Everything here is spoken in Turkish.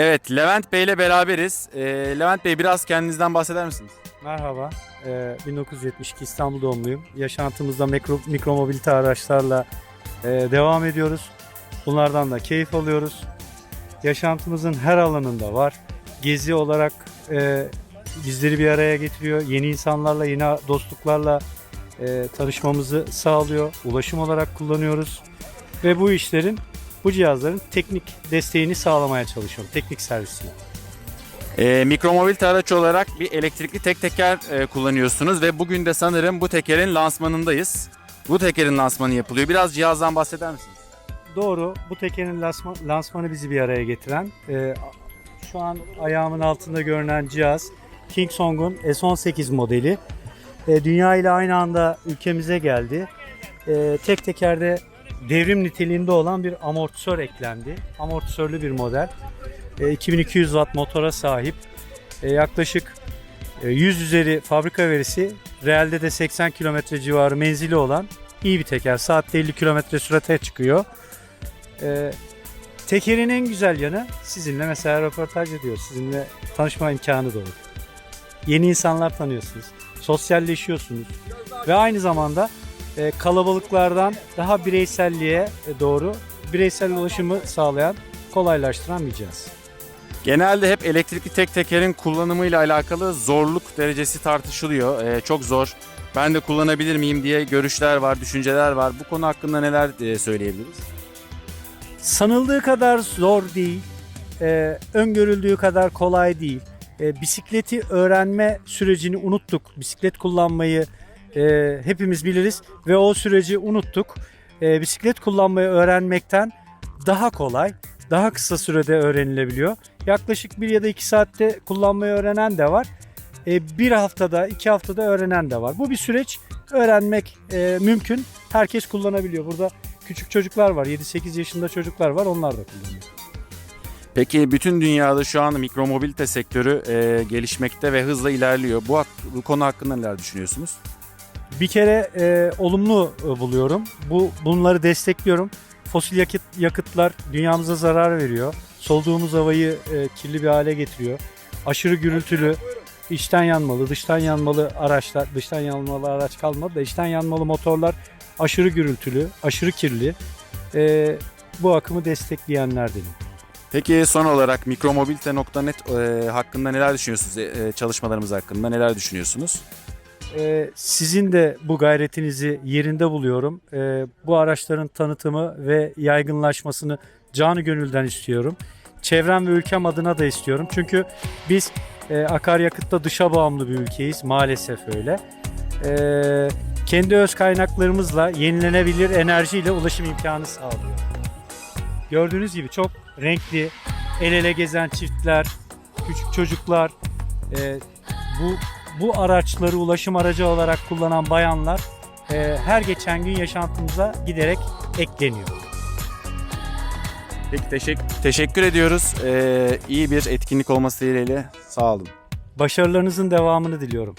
Evet, Levent Bey ile beraberiz. Ee, Levent Bey biraz kendinizden bahseder misiniz? Merhaba, ee, 1972 İstanbul doğumluyum. Yaşantımızda mikro, mikromobilite araçlarla e, devam ediyoruz. Bunlardan da keyif alıyoruz. Yaşantımızın her alanında var. Gezi olarak e, bizleri bir araya getiriyor. Yeni insanlarla, yeni dostluklarla e, tanışmamızı sağlıyor. Ulaşım olarak kullanıyoruz. Ve bu işlerin, bu cihazların teknik desteğini sağlamaya çalışıyorum. Teknik servisini. Ee, mikromobilite araç olarak bir elektrikli tek teker e, kullanıyorsunuz ve bugün de sanırım bu tekerin lansmanındayız. Bu tekerin lansmanı yapılıyor. Biraz cihazdan bahseder misiniz? Doğru. Bu tekerin lansma- lansmanı bizi bir araya getiren. e, şu an ayağımın altında görünen cihaz Kingsong'un S18 modeli. E, dünya ile aynı anda ülkemize geldi. E, tek tekerde devrim niteliğinde olan bir amortisör eklendi. Amortisörlü bir model. E, 2200 watt motora sahip. E, yaklaşık e, 100 üzeri fabrika verisi, realde de 80 kilometre civarı menzili olan iyi bir teker. Saatte 50 kilometre sürate çıkıyor. Tekerin en güzel yanı sizinle mesela röportaj ediyoruz. Sizinle tanışma imkanı doğdu. Yeni insanlar tanıyorsunuz. Sosyalleşiyorsunuz. Ve aynı zamanda e, kalabalıklardan daha bireyselliğe doğru bireysel ulaşımı sağlayan, kolaylaştıran bir cihaz. Genelde hep elektrikli tek tekerin kullanımıyla alakalı zorluk derecesi tartışılıyor. Ee, çok zor. Ben de kullanabilir miyim diye görüşler var, düşünceler var. Bu konu hakkında neler e, söyleyebiliriz? sanıldığı kadar zor değil, e, öngörüldüğü kadar kolay değil. E, bisikleti öğrenme sürecini unuttuk. Bisiklet kullanmayı e, hepimiz biliriz ve o süreci unuttuk. E, bisiklet kullanmayı öğrenmekten daha kolay, daha kısa sürede öğrenilebiliyor. Yaklaşık bir ya da iki saatte kullanmayı öğrenen de var. E, bir haftada, iki haftada öğrenen de var. Bu bir süreç. Öğrenmek e, mümkün. Herkes kullanabiliyor. Burada küçük çocuklar var. 7-8 yaşında çocuklar var. Onlar da kullanıyor. Peki bütün dünyada şu an mikromobilite sektörü e, gelişmekte ve hızla ilerliyor. Bu, bu konu hakkında neler düşünüyorsunuz? Bir kere e, olumlu e, buluyorum. Bu bunları destekliyorum. Fosil yakıt yakıtlar dünyamıza zarar veriyor. Soluduğumuz havayı e, kirli bir hale getiriyor. Aşırı gürültülü, içten yanmalı, dıştan yanmalı araçlar, dıştan yanmalı araç kalmadı da içten yanmalı motorlar aşırı gürültülü, aşırı kirli. E, bu akımı destekleyenler dedim. Peki son olarak mikromobilite.net e, hakkında neler düşünüyorsunuz? E, e, çalışmalarımız hakkında neler düşünüyorsunuz? Ee, sizin de bu gayretinizi yerinde buluyorum. Ee, bu araçların tanıtımı ve yaygınlaşmasını canı gönülden istiyorum. Çevrem ve ülkem adına da istiyorum. Çünkü biz e, akaryakıtta dışa bağımlı bir ülkeyiz. Maalesef öyle. Ee, kendi öz kaynaklarımızla yenilenebilir enerjiyle ulaşım imkanı sağlıyor. Gördüğünüz gibi çok renkli, el ele gezen çiftler, küçük çocuklar, e, bu bu araçları ulaşım aracı olarak kullanan bayanlar e, her geçen gün yaşantımıza giderek ekleniyor. Peki teşekkür, teşekkür ediyoruz. E, iyi bir etkinlik olması dileğiyle. Sağ olun. Başarılarınızın devamını diliyorum.